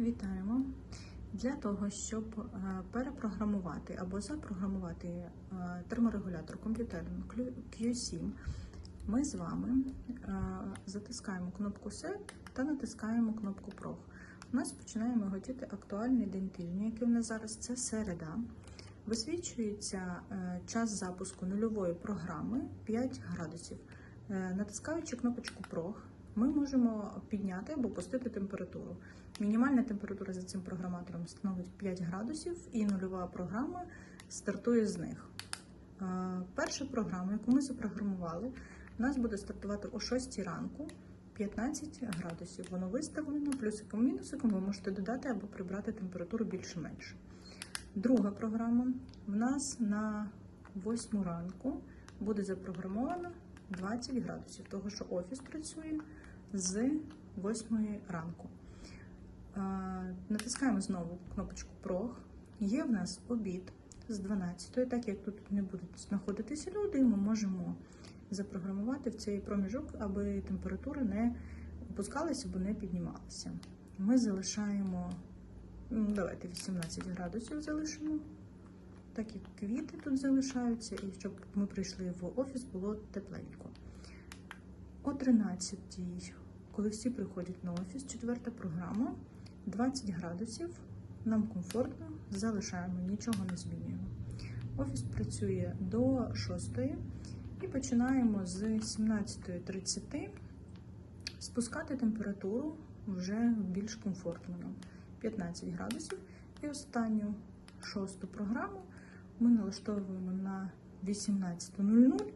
Вітаємо! Для того, щоб е, перепрограмувати або запрограмувати е, терморегулятор комп'ютерний Q7, ми з вами е, затискаємо кнопку Set та натискаємо кнопку Prog. У нас починає миготіти актуальний день тижня, який у нас зараз це середа. Висвічується час запуску нульової програми 5 градусів. Натискаючи кнопочку Prog, ми можемо підняти або опустити температуру. Мінімальна температура за цим програматором становить 5 градусів, і нульова програма стартує з них. Е, Перша програма, яку ми запрограмували, у нас буде стартувати о 6 ранку 15 градусів. Воно виставлено плюсиком мінусиком. Ви можете додати або прибрати температуру більше-менше. Друга програма в нас на 8 ранку буде запрограмована 20 градусів, того що офіс працює з 8 ранку. Е, Натискаємо знову кнопочку Prog. Є в нас обід з 12, так як тут не будуть знаходитися люди, ми можемо запрограмувати в цей проміжок, аби температура не опускалася або не піднімалася. Ми залишаємо, давайте 18 градусів залишимо, так як квіти тут залишаються, і щоб ми прийшли в офіс, було тепленько. О 13 коли всі приходять на офіс, четверта програма, 20 градусів, нам комфортно, залишаємо, нічого не змінюємо. Офіс працює до 6 і починаємо з 17.30 спускати температуру вже більш комфортну нам 15 градусів. І останню шосту програму ми налаштовуємо на 18.00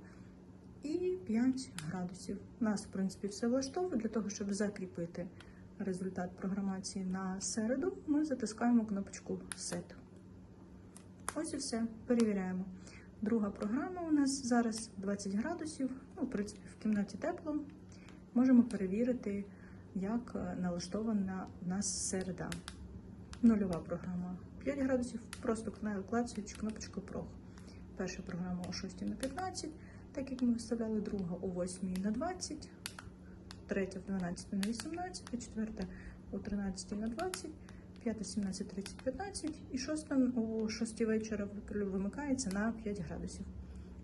і 5 градусів. Нас, в принципі, все влаштовує для того, щоб закріпити результат програмації на середу, ми затискаємо кнопочку Set. Ось і все. Перевіряємо. Друга програма у нас зараз 20 градусів. Ну, в принципі, в кімнаті тепло. Можемо перевірити, як е, налаштована у нас середа. Нульова програма 5 градусів, просто клацаючи кнопочку Prog. Перша програма о 6 на 15, так як ми виставляли, друга о 8 на 20, третя в 12 на 18, четверта о 13 на 20, п'ята 17, 30, 15 і шоста о 6 вечора вимикається на 5 градусів.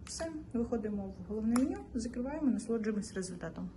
Все, виходимо в головне меню, закриваємо, насолоджуємось результатом.